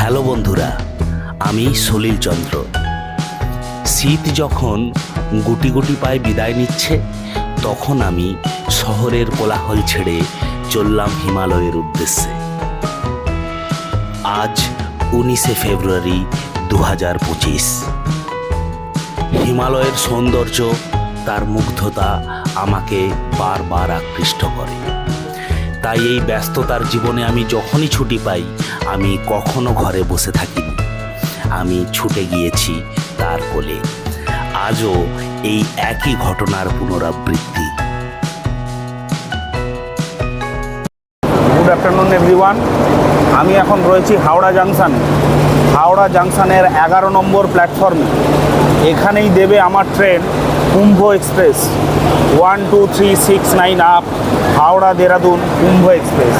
Hello বন্ধুরা, আমি সলিল চন্দ্র। শীত যখন গুটি গুটি পায়ে বিদায় নিচ্ছে, তখন আমি শহরের কোলাহল ছেড়ে চললাম হিমালয়ের উদ্দেশ্যে। আজ উনিশে ফেব্রুয়ারি দু হাজার পঁচিশ। হিমালয়ের সৌন্দর্য, তার মুগ্ধতা আমাকে বারবার আকৃষ্ট করে। তাই এই ব্যস্ততার জীবনে আমি যখনই ছুটি পাই, আমি কখনো ঘরে বসে থাকিনি। আমি ছুটে গিয়েছি তার কোলে। আজও এই একই ঘটনার পুনরাবৃত্তি। গুড আফটারনুন এভরিওয়ান আমি এখন রয়েছি হাওড়া জাংশনে হাওড়া জাংশনের এগারো নম্বর প্ল্যাটফর্মে এখানেই দেবে আমার train, Kumbh express. One two three six nine up Howrah, Dehradun, Kumbh express.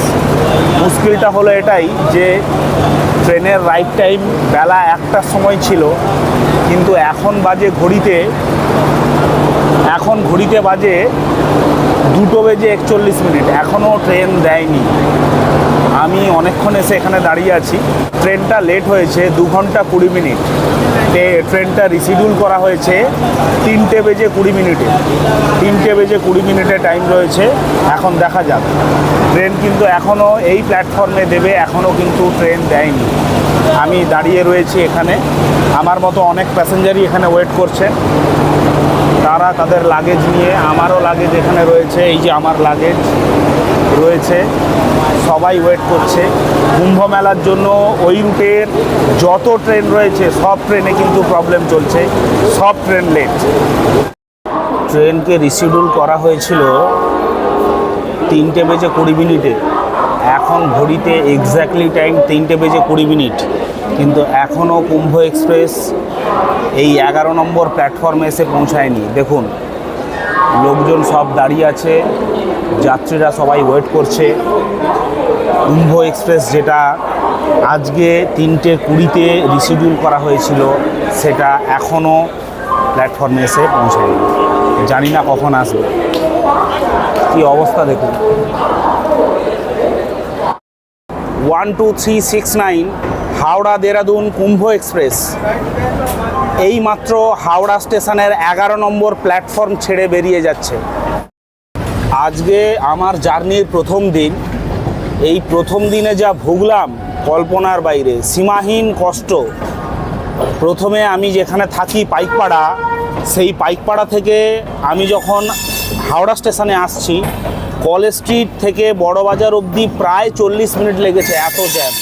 মুশকিলটা হলো এটাই যে ট্রেনের রাইট টাইম বেলা একটার সময় ছিল, কিন্তু এখন বাজে ঘড়িতে, এখন ঘড়িতে বাজে দুটো বেজে একচল্লিশ মিনিট। এখনও ট্রেন দেয়নি। আমি অনেকক্ষণ এসে এখানে দাঁড়িয়ে আছি। ট্রেনটা লেট হয়েছে, দু ঘণ্টা কুড়ি মিনিট। ট্রেনটা রিসিডিউল করা হয়েছে তিনটে বেজে কুড়ি মিনিটে। তিনটে বেজে কুড়ি মিনিটে টাইম রয়েছে। এখন দেখা যাক। ট্রেন কিন্তু এখনও এই প্ল্যাটফর্মে দেবে, এখনও কিন্তু ট্রেন দেয়নি। আমি দাঁড়িয়ে রয়েছি এখানে। আমার মতো অনেক প্যাসেঞ্জারই এখানে ওয়েট করছে। তারা তাদের লাগেজ নিয়ে, আমারও লাগেজ এখানে রয়েছে। এই যে আমার লাগেজ রয়েছে। সবাই ওয়েট করছে। কুম্ভ মেলার জন্য ওই রুটের যত ট্রেন রয়েছে, সব ট্রেনে কিন্তু প্রবলেম চলছে। সব ট্রেন লেট ট্রেনকে রিসিডিউল করা হয়েছিল তিনটে বেজে কুড়ি মিনিটে। এখন ঘড়িতে এক্স্যাক্টলি টাইম তিনটে বেজে কুড়ি মিনিট। কিন্তু এখনও কুম্ভ এক্সপ্রেস এই এগারো নম্বর প্ল্যাটফর্মে এসে পৌঁছায়নি। দেখুন লোকজন সব দাঁড়িয়ে আছে। যাত্রীরা সবাই ওয়েট করছে। কুম্ভ এক্সপ্রেস যেটা আজকে তিনটে কুড়িতে রিসিডিউল করা হয়েছিল, সেটা এখনও প্ল্যাটফর্মে এসে পৌঁছায়নি। জানি না কখন আসবে। কি অবস্থা দেখুন। One two three six nine Howrah, Dehradun Kumbh express এই মাত্র হাওড়া স্টেশনের এগারো নম্বর প্ল্যাটফর্ম ছেড়ে বেরিয়ে যাচ্ছে। আজকে আমার জার্নির প্রথম দিন। এই প্রথম দিনে যা ভুগলাম কল্পনার বাইরে, সীমাহীন কষ্ট। প্রথমে আমি যেখানে থাকি পাইকপাড়া, সেই পাইকপাড়া থেকে আমি যখন হাওড়া স্টেশনে আসছি, কলেজ স্ট্রিট থেকে বড়বাজার অবধি প্রায় চল্লিশ মিনিট লেগেছে এত জ্যাম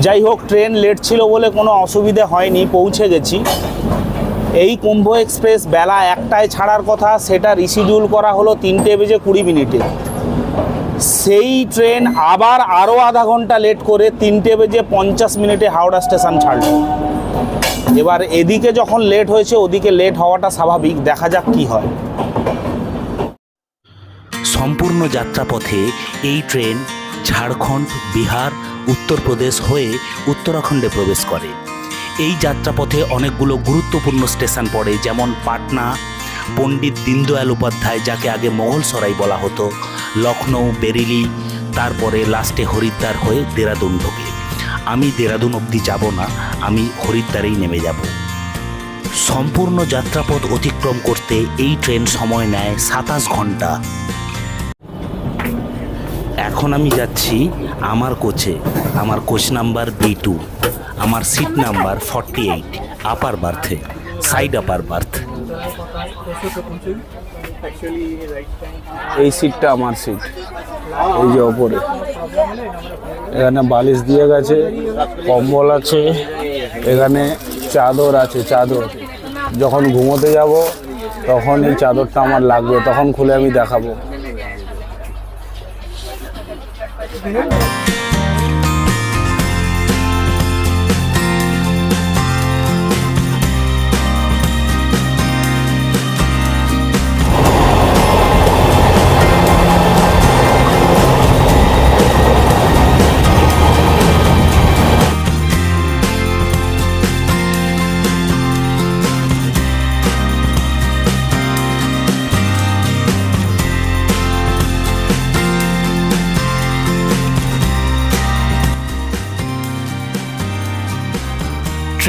যাই হোক, ট্রেন লেট ছিল বলে কোনো অসুবিধে হয়নি, পৌঁছে গেছি। এই কুম্ভ এক্সপ্রেস বেলা একটায় ছাড়ার কথা, সেটা রিসিডিউল করা হলো তিনটে বেজে কুড়ি মিনিটে। সেই ট্রেন আবার আরও আধা ঘণ্টা লেট করে তিনটে বেজে পঞ্চাশ মিনিটে হাওড়া স্টেশন ছাড়ল। এবার এদিকে যখন লেট হয়েছে, ওদিকে লেট হওয়াটা স্বাভাবিক, দেখা যাক কি হয়। সম্পূর্ণ যাত্রাপথে এই ট্রেন ঝাড়খণ্ড, বিহার উত্তরপ্রদেশ হয়ে উত্তরাখণ্ডে প্রবেশ করে। এই যাত্রাপথে অনেকগুলো গুরুত্বপূর্ণ স্টেশন পড়ে, যেমন পাটনা, পণ্ডিত দীনদয়াল উপাধ্যায়, যাকে আগে মোগলসরাই বলা হতো লখনৌ বেরিলি, তারপরে লাস্টে হরিদ্বার হয়ে দেরাদুন ঢোকে। আমি দেরাদুন অবধি যাব না, আমি হরিদ্বারেই নেমে যাব। সম্পূর্ণ যাত্রাপথ অতিক্রম করতে এই ট্রেন সময় নেয় সাতাশ ঘণ্টা এখন আমি যাচ্ছি আমার কোচে। আমার কোচ নাম্বার বি টু। আমার seat number forty eight upper বার্থে side upper berth এই সিটটা আমার সিট। এই যে ওপরে। এখানে বালিশ দিয়ে গেছে, কম্বল আছে, এখানে চাদর আছে, চাদর। যখন ঘুমোতে যাব, তখন এই চাদরটা আমার লাগবে, তখন খুলে আমি দেখাবো। görüşürüz.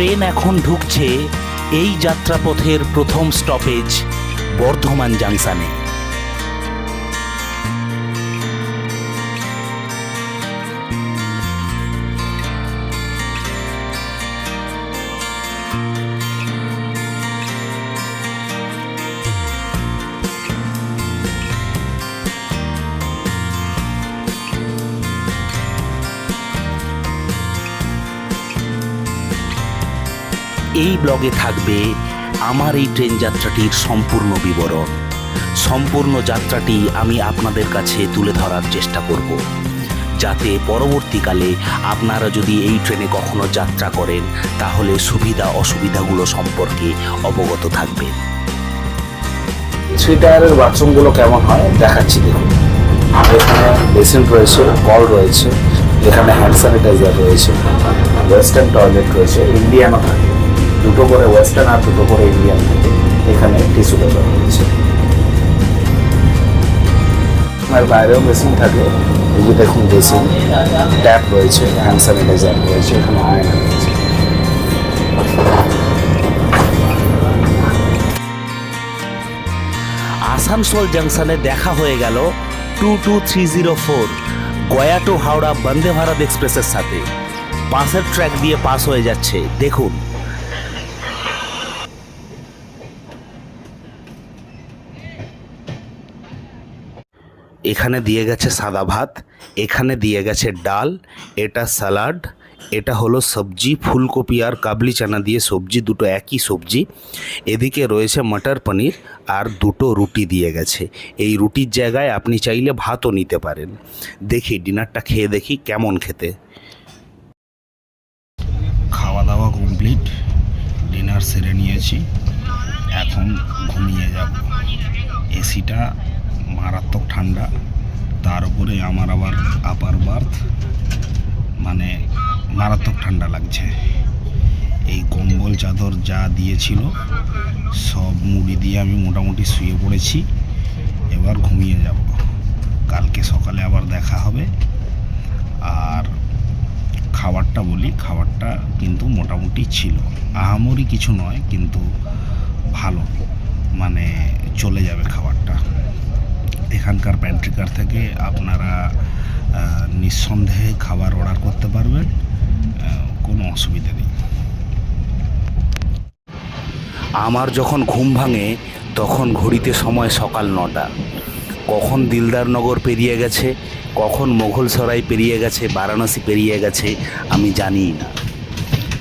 ট্রেন এখন ঢুকছে এই যাত্রাপথের প্রথম স্টপেজ বর্ধমান জাংশনে এই ব্লগে থাকবে আমার এই ট্রেন যাত্রাটির সম্পূর্ণ বিবরণ। সম্পূর্ণ যাত্রাটি আমি আপনাদের কাছে তুলে ধরার চেষ্টা করব। যাতে পরবর্তীকালে আপনারা যদি এই ট্রেনে কখনো যাত্রা করেন, তাহলে সুবিধা অসুবিধাগুলো সম্পর্কে অবগত থাকবেন। থ্রি টায়ারের বাথরুমগুলো কেমন হয়? দেখাচ্ছি, দেখুন। এখানে বেসিন রয়েছে, কল রয়েছে, এখানে হ্যান্ড স্যানিটাইজার রয়েছে, ওয়েস্টার্ন টয়লেট রয়েছে, ইন্ডিয়ানও থাকে। দুটো করে ওয়েস্টার্ন আর দুটো করে ইন্ডিয়ান থাকে এখানে টিস্যু পেপার রয়েছে আর বাইরেও বেসিন থাকে। এই যে দেখুন বেসিন ট্যাপ রয়েছে হ্যান্ড স্যানিটাইজার রয়েছে, এখানে আয়না রয়েছে। আসানসোল জাংশনে দেখা হয়ে গেল two two three zero four Gaya to Howrah Vande Bharat এক্সপ্রেসের সাথে। পাশের ট্র্যাক দিয়ে পাস হয়ে যাচ্ছে, দেখুন। এখানে দিয়ে গেছে সাদা ভাত, এখানে দিয়ে গেছে ডাল, এটা স্যালাড এটা হলো সবজি, ফুলকপি আর কাবলি চানা দিয়ে সবজি, দুটো একই সবজি। এদিকে রয়েছে মটর পনির আর দুটো রুটি দিয়ে গেছে। এই রুটির জায়গায় আপনি চাইলে ভাতও নিতে পারেন। দেখি, ডিনারটা খেয়ে দেখি কেমন খেতে। খাওয়া দাওয়া কমপ্লিট ডিনার সেরে নিয়েছি। এখন ঘুমিয়ে যাব। এসিটা মারাত্মক ঠান্ডা। তার উপরে আমার আবার আপার বার্থ মানে মারাত্মক ঠান্ডা লাগছে। এই কম্বল চাদর যা দিয়েছিল, সব মুড়ি দিয়ে আমি মোটামুটি শুয়ে পড়েছি। এবার ঘুমিয়ে যাব। কালকে সকালে আবার দেখা হবে। আর খাবারটা বলি, খাবারটা কিন্তু মোটামুটি ছিল। আহামরি কিছু নয়, কিন্তু ভালো। মানে চলে যাবে খাবারটা। এখানকার প্যান্ট্রিকার থেকে আপনারা নিঃসন্দেহে খাবার অর্ডার করতে পারবেন কোনো অসুবিধা নেই। আমার যখন ঘুম ভাঙে তখন ঘড়িতে সময় সকাল নটা। কখন দিলদারনগর পেরিয়ে গেছে কখন মোঘলসরাই পেরিয়ে গেছে বারাণসী পেরিয়ে গেছে আমি জানি না।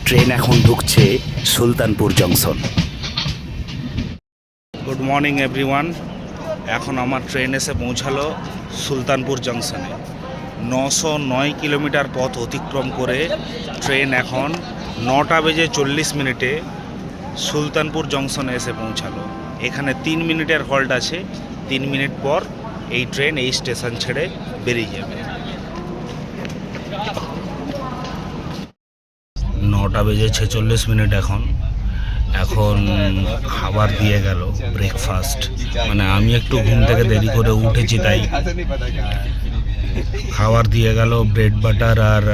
ট্রেন এখন ঢুকছে Sultanpur junction. Good morning everyone এখন আমার ট্রেন এসে পৌঁছালো সুলতানপুর জংশনে নশো নয় কিলোমিটার পথ অতিক্রম করে ট্রেন এখন নটা বেজে চল্লিশ মিনিটে সুলতানপুর জংশনে এসে পৌঁছালো। এখানে তিন মিনিটের হল্ট আছে, তিন মিনিট পর এই ট্রেন এই স্টেশন ছেড়ে বেরিয়ে যাবে। নটা বেজে ছেচল্লিশ মিনিট এখন। এখন খাবার দিয়ে গেল ব্রেকফাস্ট মানে আমি একটু ঘুম থেকে দেরি করে উঠেছি তাই। খাবার দিয়ে গেল ব্রেড বাটার আর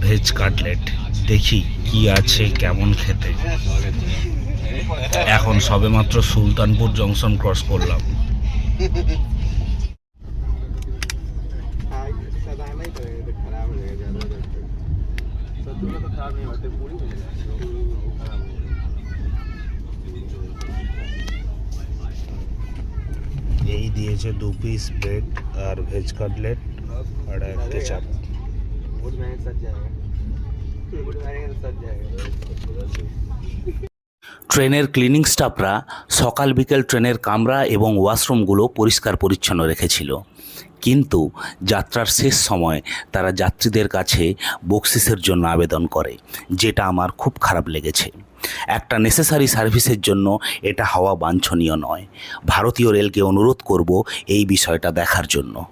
ভেজ কাটলেট দেখি কি আছে কেমন খেতে। এখন সবেমাত্র সুলতানপুর জংশন ক্রস করলাম। দিয়েছে দু পিস ব্রেড আর ভেজ কাটলেট আর একটা চাপ। ট্রেনের ক্লিনিং স্টাফরা সকাল বিকেল ট্রেনের কামরা এবং ওয়াশরুমগুলো পরিষ্কার পরিচ্ছন্ন রেখেছিল। কিন্তু যাত্রার শেষ সময় তারা যাত্রীদের কাছে বকশিসের জন্য আবেদন করে, যেটা আমার খুব খারাপ লেগেছে। একটা নেসেসারি সার্ভিসের জন্য এটা হওয়া বাঞ্ছনীয় নয়। ভারতীয় রেলকে অনুরোধ করব এই বিষয়টা দেখার জন্য।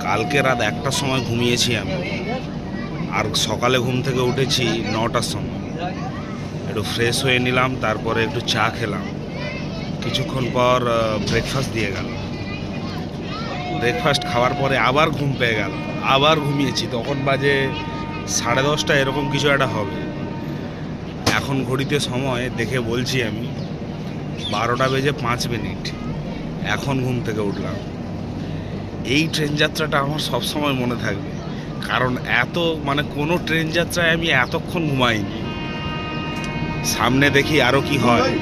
কালকে রাত একটার সময় ঘুমিয়েছি আমি। আর সকালে ঘুম থেকে উঠেছি নটার সময়। একটু ফ্রেশ হয়ে নিলাম, তারপরে একটু চা খেলাম। কিছুক্ষণ পর ব্রেকফাস্ট দিয়ে গেল। ব্রেকফাস্ট খাওয়ার পরে আবার ঘুম পেয়ে গেল। আবার ঘুমিয়েছি, তখন বাজে সাড়ে দশটা, এরকম কিছু একটা হবে। এখন ঘড়িতে সময় দেখে বলছি আমি, বারোটা বেজে পাঁচ মিনিট। এখন ঘুম থেকে উঠলাম। এই ট্রেন যাত্রাটা আমার সবসময় মনে থাকবে। কারণ এত মানে কোনো ট্রেন যাত্রায় আমি এতক্ষণ ঘুমাইনি। সামনে দেখি আরও কি হয়।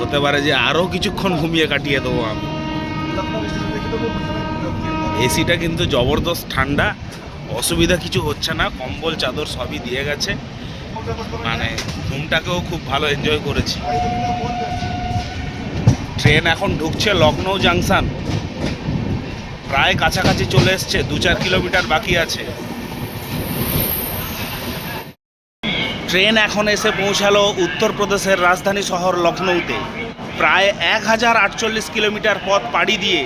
হতে পারে যে আরও কিছুক্ষণ ঘুমিয়ে কাটিয়ে দেবো আমি। এসিটা কিন্তু জবরদস্ত ঠান্ডা। অসুবিধা কিছু হচ্ছে না। কম্বল, চাদর সবই দিয়ে গেছে। মানে ঘুমটাকেও খুব ভালো এনজয় করেছি। ট্রেন এখন ঢুকছে লখনৌ জাংশন প্রায় কাছাকাছি চলে এসছে, দু চার কিলোমিটার বাকি আছে। ট্রেন এখন এসে পৌঁছালো উত্তরপ্রদেশের রাজধানী শহর লখনৌতে প্রায় এক হাজার আটচল্লিশ কিলোমিটার পথ পাড়ি দিয়ে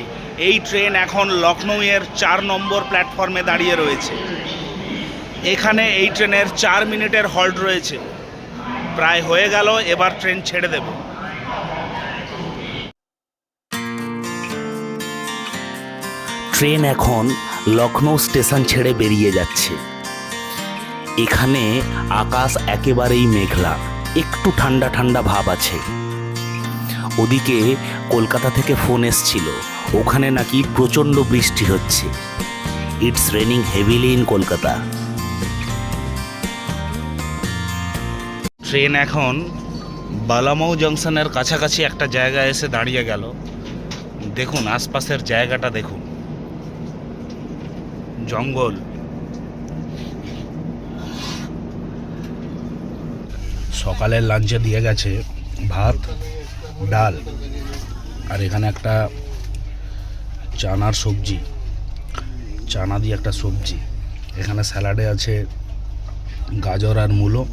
এই ট্রেন এখন লখনৌয়ের চার নম্বর প্ল্যাটফর্মে দাঁড়িয়ে রয়েছে। এখানে এই ট্রেনের চার মিনিটের হল্ট রয়েছে। প্রায় হয়ে গেল, এবার ট্রেন ছেড়ে দেবে। ট্রেন এখন লখনৌ স্টেশন ছেড়ে বেরিয়ে যাচ্ছে। এখানে আকাশ একেবারেই মেঘলা, একটু ঠান্ডা ঠান্ডা ভাব আছে। ওদিকে কলকাতা থেকে ফোন এসছিল, ওখানে নাকি প্রচণ্ড বৃষ্টি হচ্ছে। It's raining heavily in Kolkata train এখন বালামৌ জংশনের কাছাকাছি একটা জায়গায় এসে দাঁড়িয়ে গেল। দেখুন, আশপাশের জায়গাটা দেখুন। জঙ্গল। সকালের লাঞ্চে দিয়ে গেছে ভাত, ডাল আর এখানে একটা চানার সবজি। চানা দিয়ে একটা সবজি। এখানে স্যালাডে আছে গাজর আর মূলো।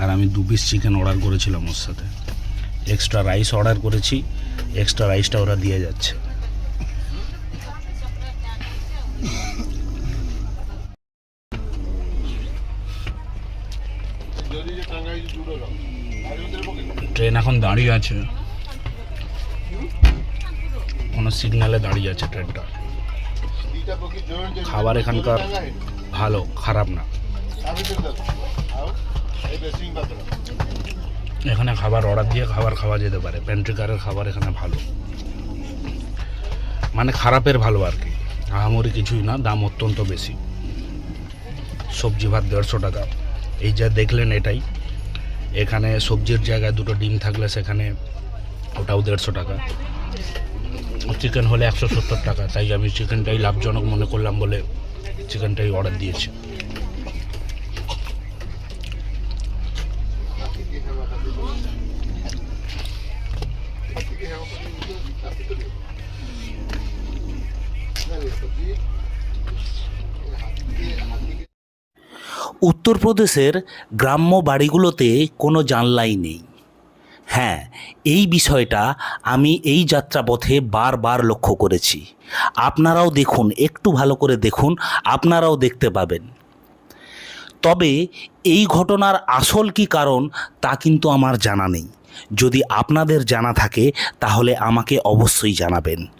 আর আমি দু পিস চিকেন অর্ডার করেছিলাম ওর সাথে। এক্সট্রা রাইস অর্ডার করেছি এক্সট্রা রাইসটা ওরা দিয়ে যাচ্ছে। ট্রেন এখন দাঁড়িয়ে আছে। কোনো সিগন্যালে দাঁড়িয়ে আছে ট্রেনটা খাবার এখানকার ভালো, খারাপ না। এখানে খাবার অর্ডার দিয়ে খাবার খাওয়া যেতে পারে। প্যান্ট্রিকারের খাবার এখানে ভালো। মানে খারাপের ভালো আর কি। আহামরি কিছুই না, দাম অত্যন্ত বেশি। সবজি ভাত দেড়শো টাকা। এই যা দেখলেন এটাই। এখানে সবজির জায়গায় দুটো ডিম থাকলে সেখানে ওটাও দেড়শো টাকা। চিকেন হলে একশো সত্তর টাকা। তাই আমি চিকেনটাই লাভজনক মনে করলাম বলে চিকেনটাই অর্ডার দিয়েছি। উত্তরপ্রদেশের গ্রাম্য বাড়িগুলোতে কোনো জানলাই নেই। হ্যাঁ এই বিষয়টা আমি এই যাত্রাপথে বারবার লক্ষ্য করেছি। আপনারাও দেখুন, একটু ভালো করে দেখুন, আপনারাও দেখতে পাবেন। তবে এই ঘটনার আসল কি কারণ, তা কিন্তু আমার জানা নেই। যদি আপনাদের জানা থাকে, তাহলে আমাকে অবশ্যই জানাবেন।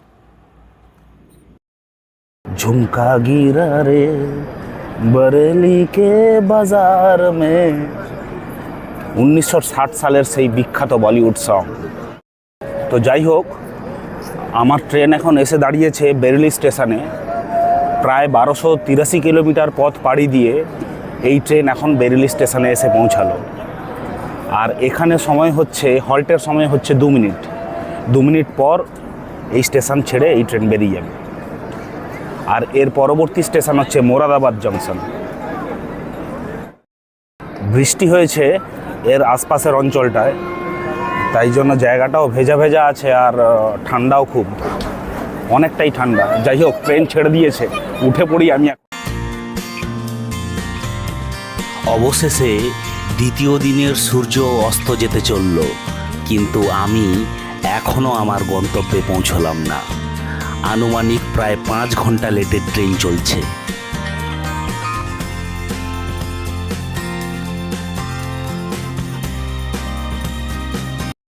ঝুমকা গিরা রে বরেলি কে বাজার মে উনিশশো ষাট সালের সেই বিখ্যাত বলিউড সং তো যাই হোক, আমার ট্রেন এখন এসে দাঁড়িয়েছে বেরেলি স্টেশনে। প্রায় বারোশো তিরাশি কিলোমিটার পথ পাড়ি দিয়ে এই ট্রেন এখন বেরেলি স্টেশনে এসে পৌঁছালো। আর এখানে সময় হচ্ছে, হল্টের সময় হচ্ছে দু মিনিট। দু মিনিট পর এই স্টেশন ছেড়ে এই ট্রেন বেরিয়ে যাবে। আর এর পরবর্তী স্টেশন হচ্ছে মোরাদাবাদ জংশন। বৃষ্টি হয়েছে এর আশপাশের অঞ্চলটায়, তাই জন্য জায়গাটাও ভেজা ভেজা আছে আর ঠান্ডাও খুব। অনেকটাই ঠান্ডা। যাই হোক, ট্রেন ছেড়ে দিয়েছে। উঠে পড়ি আমি। অবশেষে দ্বিতীয় দিনের সূর্য অস্ত যেতে চলল, কিন্তু আমি এখনও আমার গন্তব্যে পৌঁছলাম না। আনুমানিক প্রায় পাঁচ ঘণ্টা লেটের ট্রেন চলছে।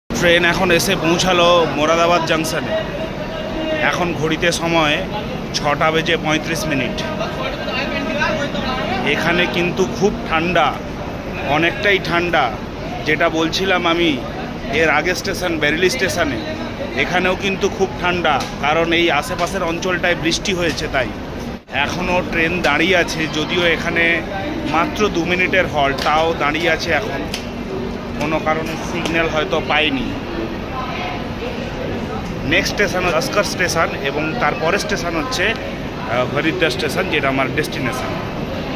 ট্রেন এখন এসে পৌঁছালো মোরাদাবাদ জাংশনে। এখন ঘড়িতে সময় ছটা বেজে পঁয়ত্রিশ মিনিট। এখানে কিন্তু খুব ঠান্ডা, অনেকটাই ঠান্ডা। যেটা বলছিলাম আমি, এর আগে স্টেশন, বেরেলি স্টেশনে এখানেও কিন্তু খুব ঠান্ডা, কারণ এই আশেপাশের অঞ্চলটায় বৃষ্টি হয়েছে তাই। এখনও ট্রেন দাঁড়িয়ে আছে, যদিও এখানে মাত্র দু মিনিটের হল তাও দাঁড়িয়ে আছে এখন। কোনো কারণে সিগন্যাল হয়তো পাইনি। নেক্সট স্টেশন লস্কর স্টেশন এবং তারপরের স্টেশন হচ্ছে হরিদ্বার স্টেশন যেটা আমার ডেস্টিনেশন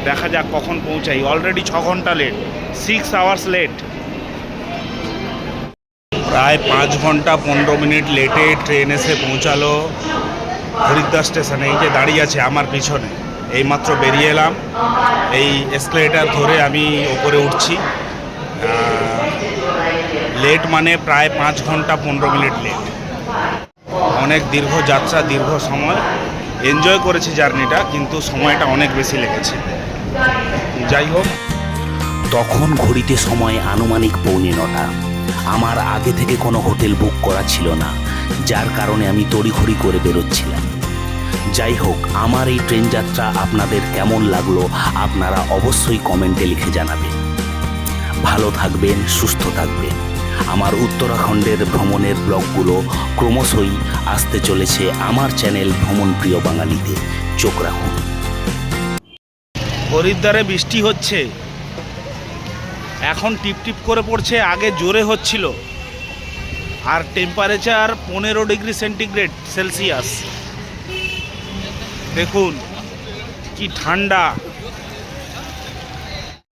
দেখা যাক কখন পৌঁছাই। অলরেডি ছ ঘণ্টা লেট সিক্স আওয়ার্স লেট প্রায় পাঁচ ঘণ্টা পনেরো মিনিট লেটে ট্রেন এসে পৌঁছালো হরিদ্বার স্টেশনে, এই যে দাঁড়িয়ে আছে আমার পিছনে। এইমাত্র বেরিয়ে এলাম। এই এসকেলেটার ধরে আমি ওপরে উঠছি। লেট মানে প্রায় পাঁচ ঘণ্টা পনেরো মিনিট লেট অনেক দীর্ঘ যাত্রা, দীর্ঘ সময়। এনজয় করেছি জার্নিটা, কিন্তু সময়টা অনেক বেশি লেগেছে। যাই হোক। তখন ঘড়িতে সময় আনুমানিক পৌনে নটা। আমার আগে থেকে কোনো হোটেল বুক করা ছিল না, যার কারণে আমি তড়িঘড়ি করে বেরোচ্ছিলাম। যাই হোক, আমার এই ট্রেন যাত্রা আপনাদের কেমন লাগল আপনারা অবশ্যই কমেন্টে লিখে জানাবেন। ভালো থাকবেন, সুস্থ থাকবেন। আমার উত্তরাখণ্ডের ভ্রমণের ব্লগগুলো ক্রমশই আসতে চলেছে আমার চ্যানেল ভ্রমণ প্রিয় বাঙালিতে চোখ রাখুন। হরিদ্বারে বৃষ্টি হচ্ছে। এখন টিপটিপ টিপ করে পড়ছে, আগে জোরে হচ্ছিল। আর টেম্পারেচার পনেরো ডিগ্রি সেন্টিগ্রেড সেলসিয়াস দেখুন, কি ঠান্ডা।